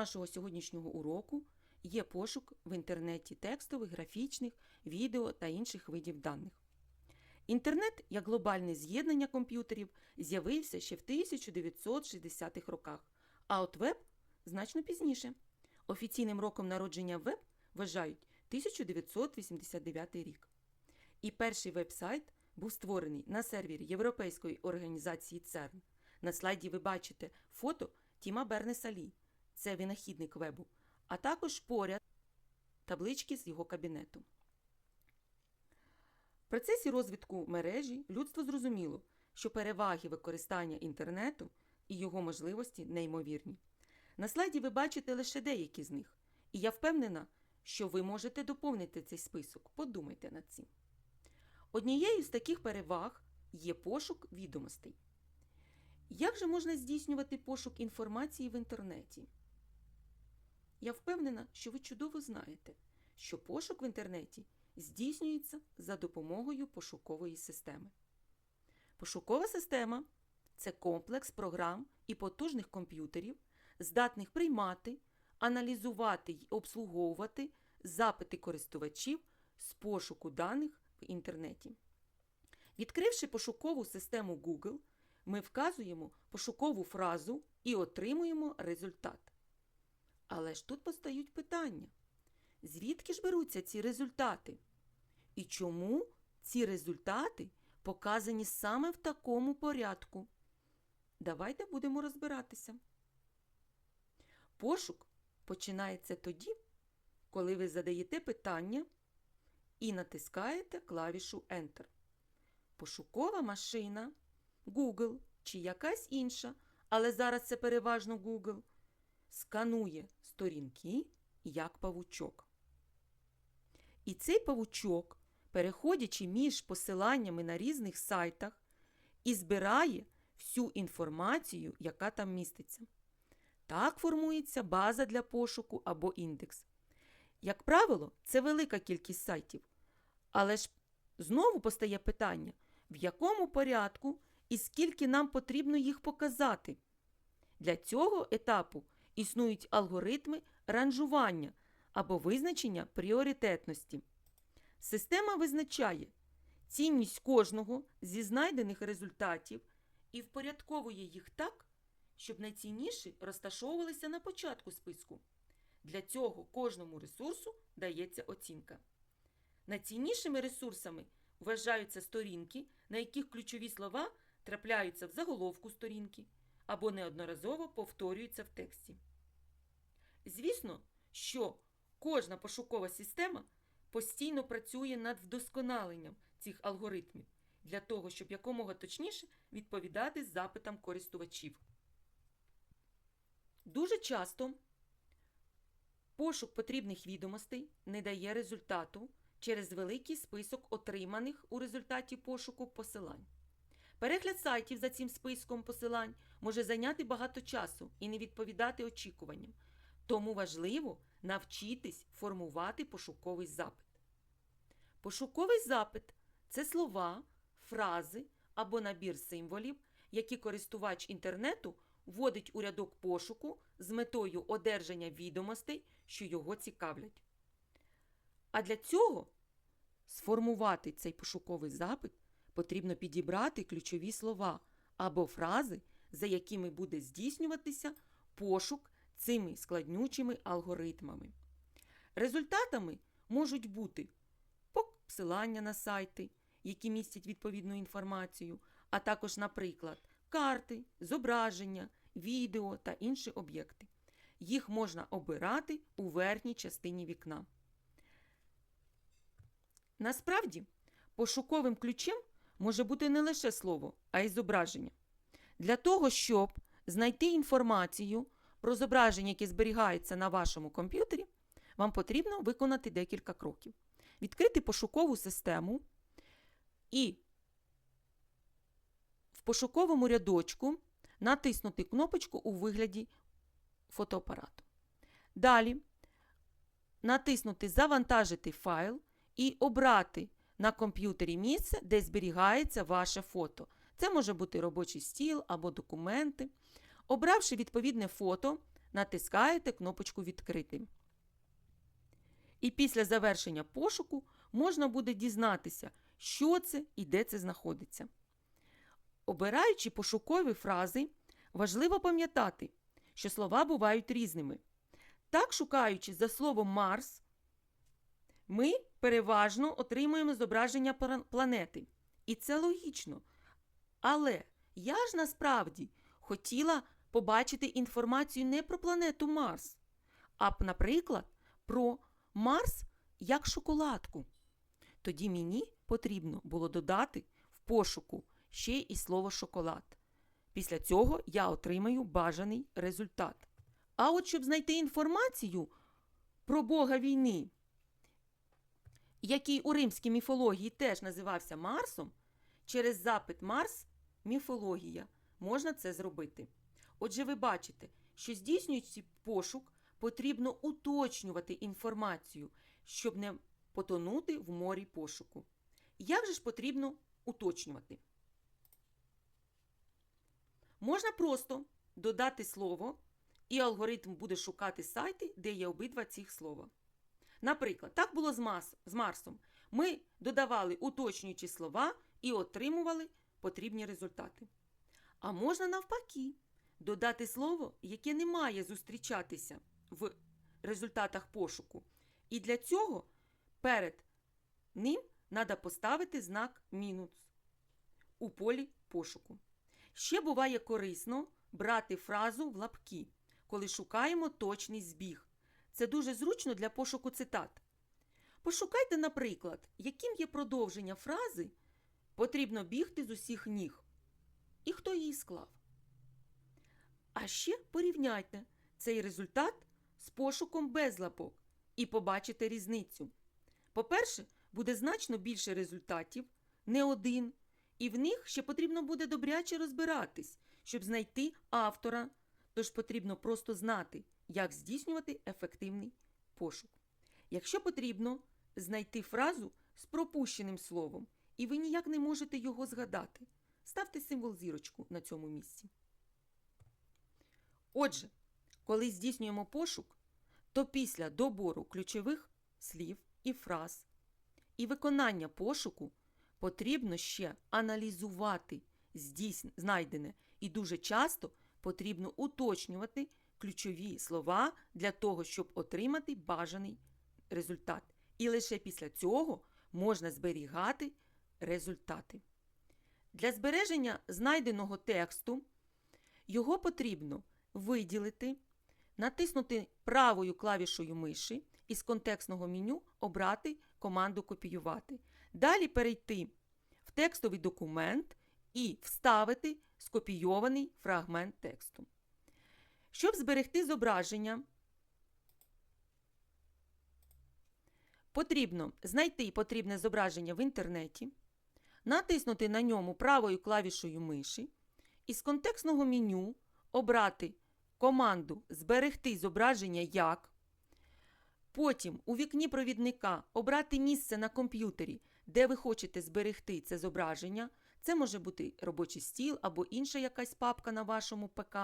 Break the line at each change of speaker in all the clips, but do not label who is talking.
нашого сьогоднішнього уроку є пошук в інтернеті текстових, графічних, відео та інших видів даних. Інтернет як глобальне з'єднання комп'ютерів з'явився ще в 1960-х роках, а от веб значно пізніше. Офіційним роком народження веб вважають 1989 рік. І перший веб-сайт був створений на сервері Європейської організації ЦЕРН. На слайді ви бачите фото Тіма Бернеса Лі, це винахідник вебу, а також поряд таблички з його кабінету. В процесі розвитку мережі людство зрозуміло, що переваги використання інтернету і його можливості неймовірні. На слайді ви бачите лише деякі з них, і я впевнена, що ви можете доповнити цей список. Подумайте над цим. Однією з таких переваг є пошук відомостей. Як же можна здійснювати пошук інформації в інтернеті? Я впевнена, що ви чудово знаєте, що пошук в інтернеті здійснюється за допомогою пошукової системи. Пошукова система це комплекс програм і потужних комп'ютерів, здатних приймати, аналізувати й обслуговувати запити користувачів з пошуку даних в інтернеті. Відкривши пошукову систему Google, ми вказуємо пошукову фразу і отримуємо результат. Але ж тут постають питання: звідки ж беруться ці результати? І чому ці результати показані саме в такому порядку? Давайте будемо розбиратися. Пошук починається тоді, коли ви задаєте питання і натискаєте клавішу Enter. Пошукова машина, Google чи якась інша, але зараз це переважно Google, сканує сторінки як павучок. І цей павучок, переходячи між посиланнями на різних сайтах, і збирає всю інформацію, яка там міститься. Так формується база для пошуку або індекс. Як правило, це велика кількість сайтів. Але ж знову постає питання, в якому порядку і скільки нам потрібно їх показати. Для цього етапу існують алгоритми ранжування або визначення пріоритетності. Система визначає цінність кожного зі знайдених результатів і впорядковує їх так, щоб найцінніші розташовувалися на початку списку. Для цього кожному ресурсу дається оцінка. Найціннішими ресурсами вважаються сторінки, на яких ключові слова трапляються в заголовку сторінки або неодноразово повторюються в тексті. Звісно, що кожна пошукова система постійно працює над вдосконаленням цих алгоритмів для того, щоб якомога точніше відповідати запитам користувачів. Дуже часто пошук потрібних відомостей не дає результату через великий список отриманих у результаті пошуку посилань. Перегляд сайтів за цим списком посилань може зайняти багато часу і не відповідати очікуванням, тому важливо навчитись формувати пошуковий запит. Пошуковий запит це слова, фрази або набір символів, які користувач інтернету вводить у рядок пошуку з метою одержання відомостей, що його цікавлять. А для цього сформувати цей пошуковий запит потрібно підібрати ключові слова або фрази, за якими буде здійснюватися пошук цими складнючими алгоритмами. Результатами можуть бути посилання на сайти, які містять відповідну інформацію, а також, наприклад, карти, зображення, відео та інші об'єкти. Їх можна обирати у верхній частині вікна. Насправді, пошуковим ключем може бути не лише слово, а й зображення. Для того, щоб знайти інформацію про зображення, яке зберігається на вашому комп'ютері, вам потрібно виконати декілька кроків. Відкрити пошукову систему і в пошуковому рядочку натиснути кнопочку у вигляді фотоапарату. Далі натиснути Завантажити файл і обрати на комп'ютері місце, де зберігається ваше фото. Це може бути робочий стіл або документи. Обравши відповідне фото, натискаєте кнопочку Відкрити. І після завершення пошуку можна буде дізнатися, що це і де це знаходиться. Обираючи пошукові фрази, важливо пам'ятати, що слова бувають різними. Так, шукаючи за словом Марс, ми переважно отримуємо зображення планети. І це логічно. Але я ж насправді хотіла побачити інформацію не про планету Марс, а, наприклад, про Марс як шоколадку. Тоді мені потрібно було додати в пошуку ще і слово шоколад. Після цього я отримаю бажаний результат. А от щоб знайти інформацію про Бога війни, який у римській міфології теж називався Марсом, через запит Марс міфологія можна це зробити. Отже, ви бачите, що здійснюючи пошук, потрібно уточнювати інформацію, щоб не потонути в морі пошуку. Як же ж потрібно уточнювати? Можна просто додати слово, і алгоритм буде шукати сайти, де є обидва цих слова. Наприклад, так було з, Мас, з Марсом. Ми додавали уточнюючі слова і отримували потрібні результати. А можна навпаки додати слово, яке не має зустрічатися в результатах пошуку. І для цього перед ним треба поставити знак мінус у полі пошуку. Ще буває корисно брати фразу в лапки, коли шукаємо точний збіг. Це дуже зручно для пошуку цитат. Пошукайте, наприклад, яким є продовження фрази потрібно бігти з усіх ніг. І хто її склав. А ще порівняйте цей результат з пошуком без лапок і побачите різницю. По-перше, буде значно більше результатів, не один, і в них ще потрібно буде добряче розбиратись, щоб знайти автора, тож потрібно просто знати, як здійснювати ефективний пошук. Якщо потрібно знайти фразу з пропущеним словом, і ви ніяк не можете його згадати, ставте символ зірочку на цьому місці. Отже, коли здійснюємо пошук, то після добору ключових слів і фраз і виконання пошуку потрібно ще аналізувати здійсн... знайдене і дуже часто потрібно уточнювати ключові слова для того, щоб отримати бажаний результат. І лише після цього можна зберігати результати. Для збереження знайденого тексту його потрібно виділити, натиснути правою клавішою миші і з контекстного меню обрати команду Копіювати. Далі перейти в текстовий документ і вставити скопійований фрагмент тексту. Щоб зберегти зображення, потрібно знайти потрібне зображення в інтернеті, натиснути на ньому правою клавішою миші і з контекстного меню обрати команду Зберегти зображення як. Потім у вікні провідника обрати місце на комп'ютері, де ви хочете зберегти це зображення. Це може бути робочий стіл або інша якась папка на вашому ПК.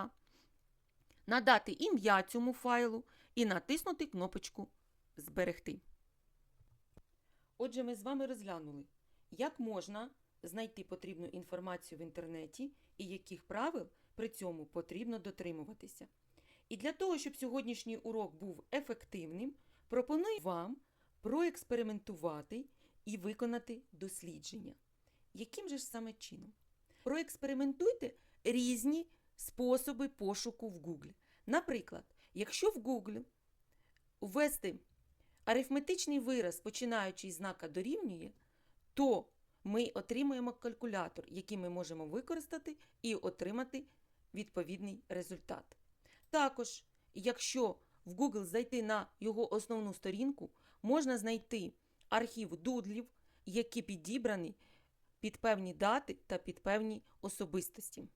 Надати ім'я цьому файлу і натиснути кнопочку Зберегти. Отже, ми з вами розглянули, як можна знайти потрібну інформацію в інтернеті і яких правил при цьому потрібно дотримуватися. І для того, щоб сьогоднішній урок був ефективним, пропоную вам проекспериментувати і виконати дослідження. Яким же ж саме чином? Проекспериментуйте різні способи пошуку в Google. Наприклад, якщо в Google ввести арифметичний вираз, починаючи з знака дорівнює, то ми отримуємо калькулятор, який ми можемо використати і отримати відповідний результат. Також, якщо в Google зайти на його основну сторінку, можна знайти архів дудлів, які підібрані під певні дати та під певні особистості.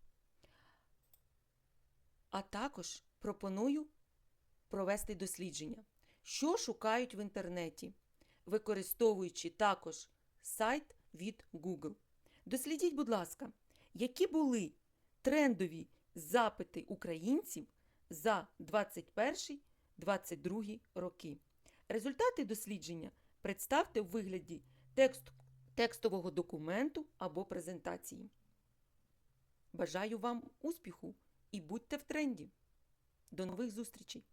А також пропоную провести дослідження, що шукають в інтернеті, використовуючи також сайт від Google. Дослідіть, будь ласка, які були трендові запити українців за 21-22 роки. Результати дослідження представте у вигляді текст, текстового документу або презентації. Бажаю вам успіху і будьте в тренді. До нових зустрічей!